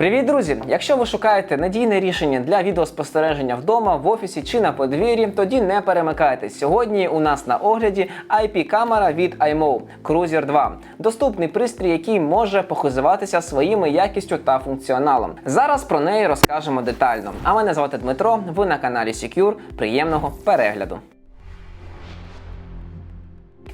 Привіт, друзі! Якщо ви шукаєте надійне рішення для відеоспостереження вдома, в офісі чи на подвір'ї, тоді не перемикайтесь. Сьогодні у нас на огляді IP-камера від iMO Cruiser 2. Доступний пристрій, який може похизуватися своїми якістю та функціоналом. Зараз про неї розкажемо детально. А мене звати Дмитро. Ви на каналі Secure. Приємного перегляду.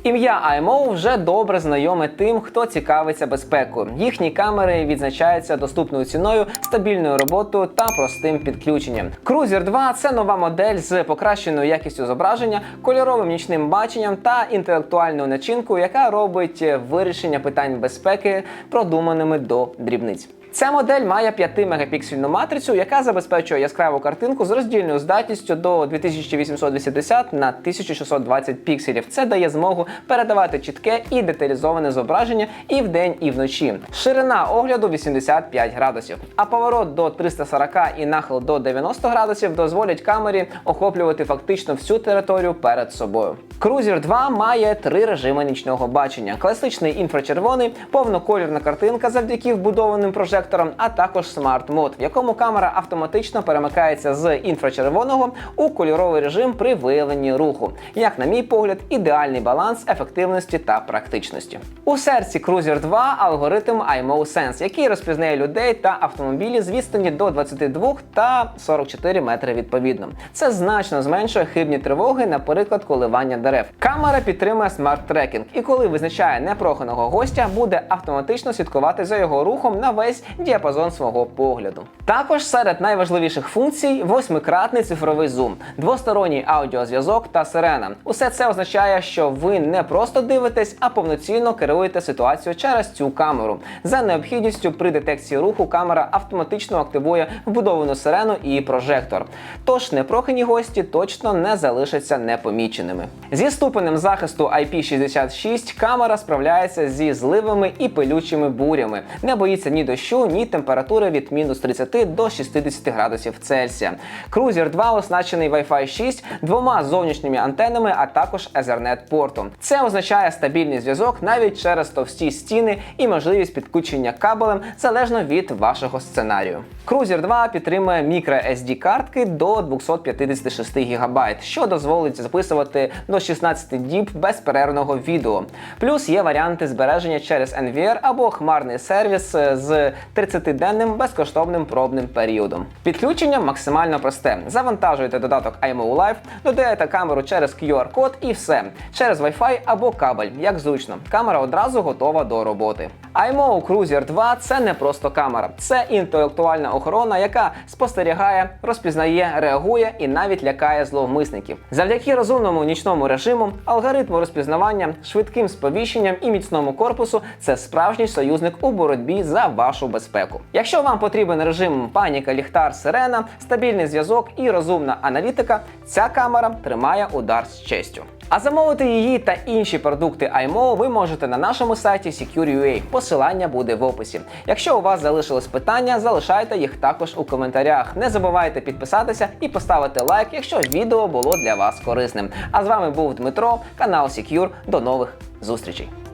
Ім'я IMO вже добре знайоме тим, хто цікавиться безпекою. Їхні камери відзначаються доступною ціною, стабільною роботою та простим підключенням. Cruiser 2 це нова модель з покращеною якістю зображення, кольоровим нічним баченням та інтелектуальною начинкою, яка робить вирішення питань безпеки продуманими до дрібниць. Ця модель має 5-мегапіксельну матрицю, яка забезпечує яскраву картинку з роздільною здатністю до 2880 на 1620 пікселів. Це дає змогу передавати чітке і деталізоване зображення і вдень, і вночі. Ширина огляду 85 градусів, а поворот до 340 і нахил до 90 градусів дозволять камері охоплювати фактично всю територію перед собою. Cruiser 2 має три режими нічного бачення: класичний інфрачервоний, повноколірна картинка завдяки вбудованим прожекторам, а також смарт мод, в якому камера автоматично перемикається з інфрачервоного у кольоровий режим при виявленні руху. Як, на мій погляд, ідеальний баланс ефективності та практичності. У серці Cruiser 2 алгоритм IMO Sense, який розпізнає людей та автомобілі з відстані до 22 та 44 метри відповідно. Це значно зменшує хибні тривоги, наприклад, коливання дерев. Камера підтримує смарт-трекінг, і коли визначає непроханого гостя, буде автоматично слідкувати за його рухом на весь діапазон свого погляду. Також серед найважливіших функцій восьмикратний цифровий зум, двосторонній аудіозв'язок та сирена. Усе це означає, що ви не просто дивитесь, а повноцінно керуєте ситуацією через цю камеру. За необхідністю при детекції руху камера автоматично активує вбудовану сирену і прожектор. Тож непрохані гості точно не залишаться непоміченими. Зі ступенем захисту IP66 камера справляється зі зливами і пилючими бурями, не боїться ні дощу, ні температури від мінус 30 до 60 градусів Цельсія. Cruiser 2 оснащений Wi-Fi 6, двома зовнішніми антенами, а також Ethernet портом. Це означає стабільний зв'язок навіть через товсті стіни і можливість підключення кабелем залежно від вашого сценарію. Cruiser 2 підтримує microSD картки до 256 ГБ, що дозволить записувати до 16 діб безперервного відео. Плюс є варіанти збереження через NVR або хмарний сервіс з 30-денним безкоштовним пробним періодом. Підключення максимально просте. Завантажуєте додаток IMO Live, додаєте камеру через QR-код і все. Через Wi-Fi або кабель, як зручно. Камера одразу готова до роботи. IMO Cruiser 2 це не просто камера, це інтелектуальна охорона, яка спостерігає, розпізнає, реагує і навіть лякає зловмисників. Завдяки розумному нічному режиму, алгоритму розпізнавання, швидким сповіщенням і міцному корпусу це справжній союзник у боротьбі за вашу безпеку. Якщо вам потрібен режим паніка, ліхтар, сирена, стабільний зв'язок і розумна аналітика, ця камера тримає удар з честю. А замовити її та інші продукти iMO ви можете на нашому сайті Secure.ua. Посилання буде в описі. Якщо у вас залишились питання, залишайте їх також у коментарях. Не забувайте підписатися і поставити лайк, якщо відео було для вас корисним. А з вами був Дмитро, канал Secure. До нових зустрічей.